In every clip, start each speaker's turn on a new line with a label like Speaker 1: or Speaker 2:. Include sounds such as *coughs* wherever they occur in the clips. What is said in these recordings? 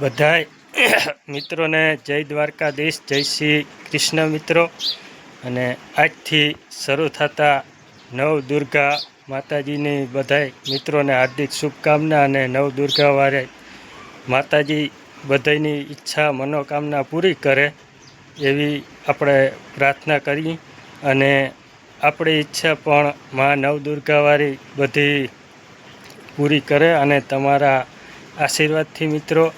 Speaker 1: બધાય *coughs* મિત્રોને જય દ્વારકાધીશ, જય શ્રી કૃષ્ણ મિત્રો. અને આજથી શરૂ થતા નવ દુર્ગા માતાજીની બધાય મિત્રોને હાર્દિક શુભકામના અને નવ દુર્ગા વારે માતાજી બધાયની ઈચ્છા, મનોકામના પૂરી કરે એવી આપણે પ્રાર્થના કરી અને આપણી ઈચ્છા પણ મા નવ દુર્ગાવારી બધી પૂરી કરે અને તમારા આશીર્વાદથી મિત્રો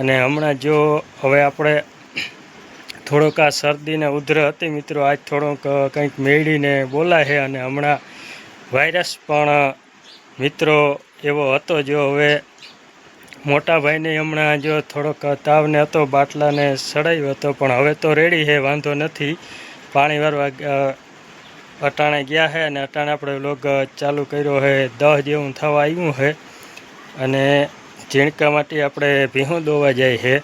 Speaker 1: અને હમણાં જો હવે આપણે થોડોક આ શરદીને ઉધર હતી મિત્રો, આજ થોડોક કંઈક મેળીને બોલાય છે અને હમણાં વાયરસ પણ મિત્રો એવો હતો જો હવે મોટા ભાઈને હમણાં જો થોડોક તાવને હતો, બાટલાને સડાયો હતો, પણ હવે તો રેડી છે, વાંધો નથી. પાણી વારવા અટાણે ગયા છે અને અટાણે આપણે લોગ ચાલુ કર્યો છે, દહ જેવું થવા આવ્યું છે. અને ઝીણકા માટે આપણે ભીહું દોવા જાય છે.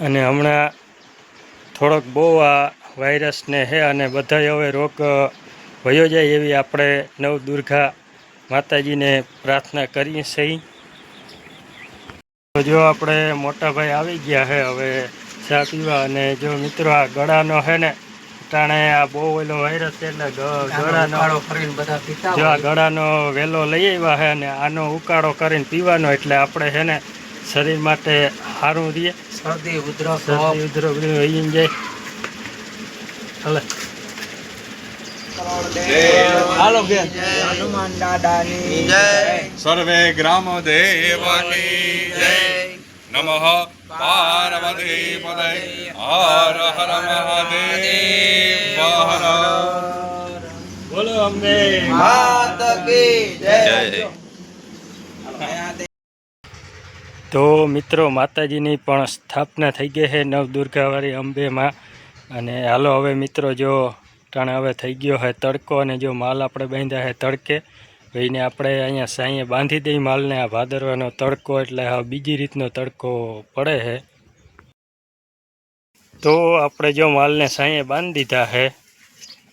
Speaker 1: અને હમણાં થોડોક બહુ આ વાયરસને છે અને બધાય હવે રોગ વયો જાય એવી આપણે નવ દુર્ગા માતાજીને પ્રાર્થના કરીએ છીએ. જો આપણે મોટા ભાઈ આવી ગયા છે હવે ચા પીવા અને જો મિત્રો આ ગળાનો છે ને ટાણે આ બહુ ઓલો વાયરસ છે એટલે ગળાનો
Speaker 2: કરીને બધા પીતા
Speaker 1: જો આ ગળાનો વેલો લઈ આવ્યા છે અને આનો ઉકાળો કરીને પીવાનો એટલે આપણે છે ને શરીર માટે સારું રહીએ
Speaker 2: શરદી ઉધરસ
Speaker 1: શરદી ઉધરો બધું વહી જાય. હાલે.
Speaker 2: હાલો બેન. હનુમાન દાદાની જય.
Speaker 3: સર્વે ગ્રામ દેવાની જય. નમઃ पार्वती પદય हर हर महादेव। हर
Speaker 1: बोलो हमने
Speaker 2: માત की जय।
Speaker 1: તો મિત્રો માતાજીની પણ સ્થાપના થઈ ગઈ છે નવદુર્ગાવાળી અંબેમાં. અને હાલો હવે મિત્રો જો ટાણે હવે થઈ ગયો છે તડકો અને જો માલ આપણે બાંધ્યા છે તડકે ભાઈને આપણે અહીંયા સાંઈએ બાંધી દઈ માલને આ ભાદરવાનો તડકો એટલે હવે બીજી રીતનો તડકો પડે છે. તો આપણે જો માલને સાંઈએ બાંધી દીધા છે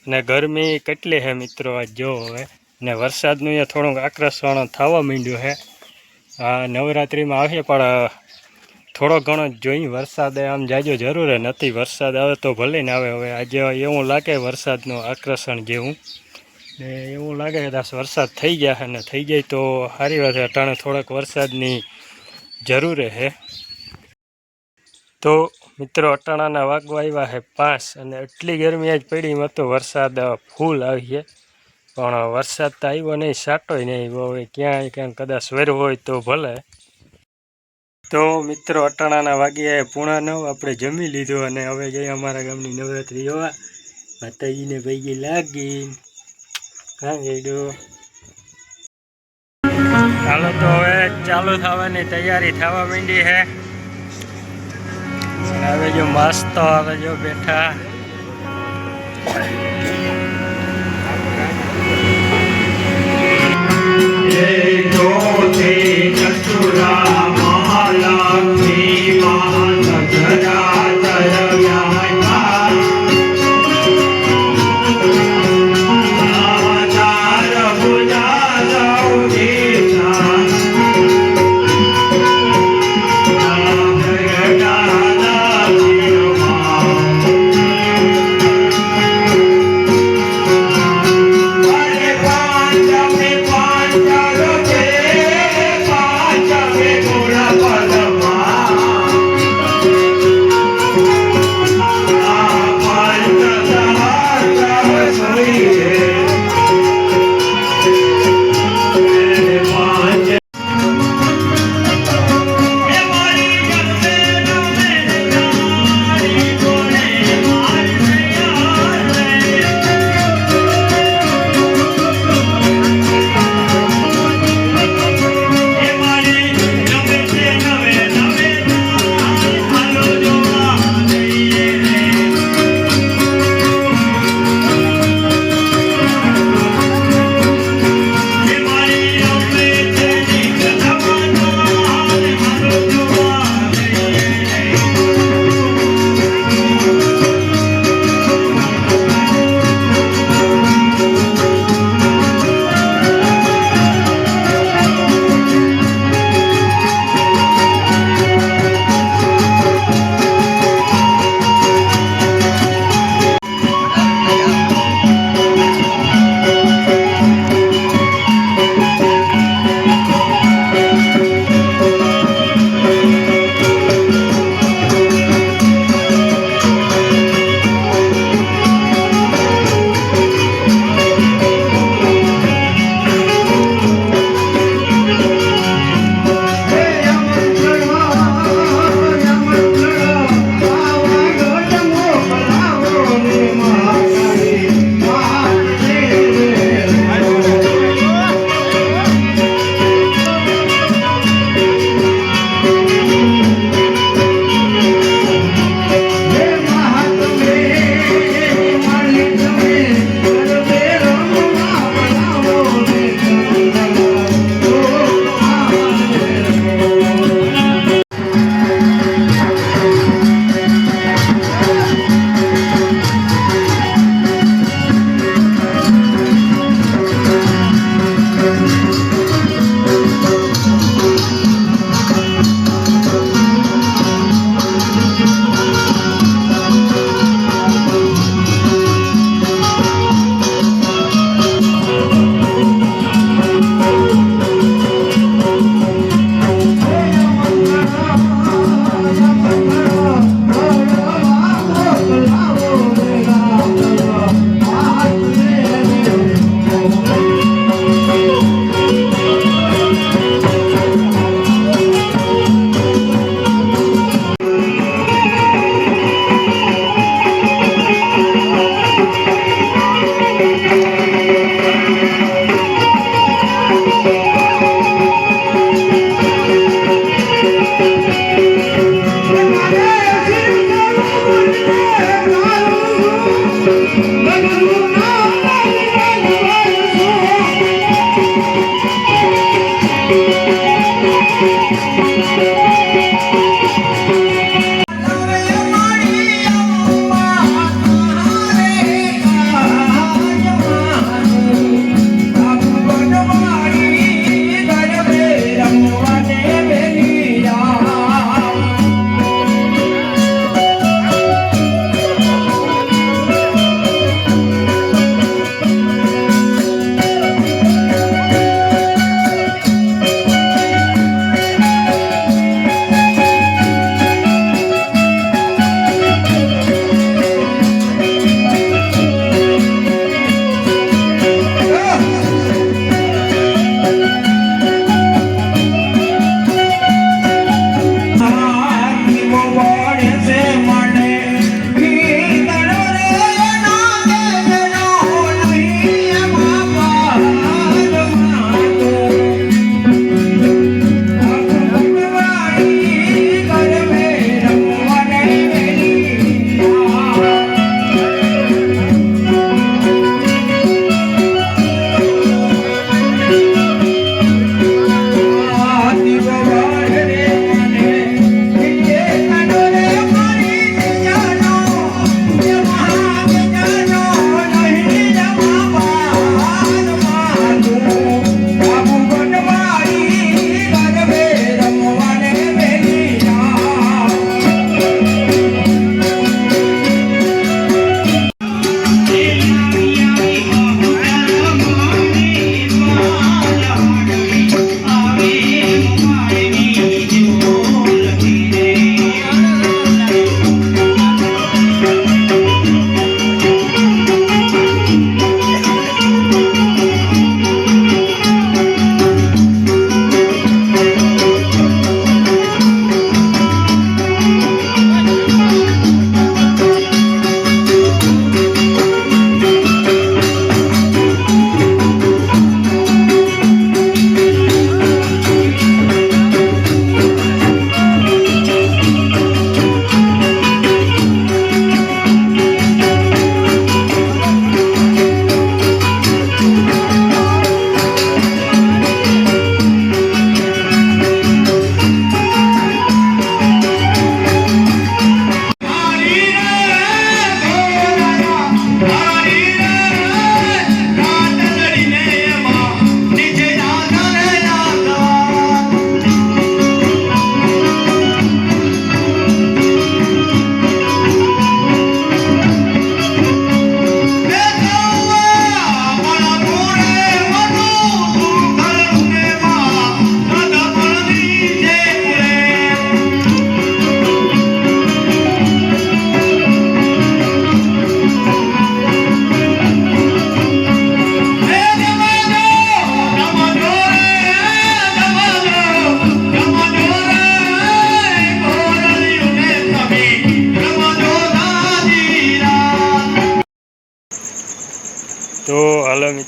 Speaker 1: અને ગરમી કેટલી છે મિત્રો આ જો હવે. ને વરસાદનું અહીંયા થોડુંક આકર્ષણ થવા માંડ્યું છે. આ નવરાત્રિમાં આવીએ પણ થોડો ઘણો જોઈ વરસાદ આમ જાજો જરૂર નથી. વરસાદ આવે તો ભલે ને આવે. હવે આજે એવું લાગે વરસાદનું આકર્ષણ જેવું. ને એવું લાગે કદાચ વરસાદ થઈ ગયા અને થઈ જાય તો સારી વાત અટાણે થોડાક વરસાદની જરૂર છે. તો મિત્રો, અટાણાના વાગવા આવ્યા છે પાંચ અને એટલી ગરમી આજ પડી તો વરસાદ ફૂલ આવી છે. પણ વરસાદ તો આવ્યો નહીં, સાટોય નહીં હવે ક્યાંય ક્યાંક કદાચ વેર હોય તો ભલે. તો મિત્રો, અટાણાના વાગ્યા પૂણા નવ, આપણે જમી લીધું અને હવે જઈએ અમારા ગામની નવરાત્રી જોવા. માતાજીને ભેગી લાગી ગયું ચાલો તો હવે ચાલુ થવાની તૈયારી થવા માંડી છે. હવે જો મસ્ત હવે જો બેઠા. দিয়ে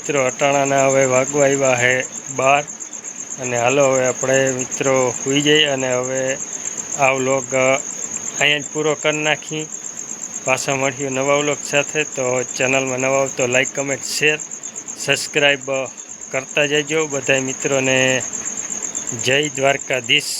Speaker 1: મિત્રો, અટાણાના હવે વાગવા આવ્યા હે બાર અને હાલો હવે આપણે મિત્રો સુઈ જઈએ અને હવે આ વ્લોગ અહીંયા જ પૂરો કરી નાખી. પાછા મળ્યું નવા વ્લોગ સાથે. તો ચેનલમાં નવા હો તો લાઈક, કમેન્ટ, શેર, સબસ્ક્રાઈબ કરતા જજો. બધા મિત્રોને જય દ્વારકાધીશ.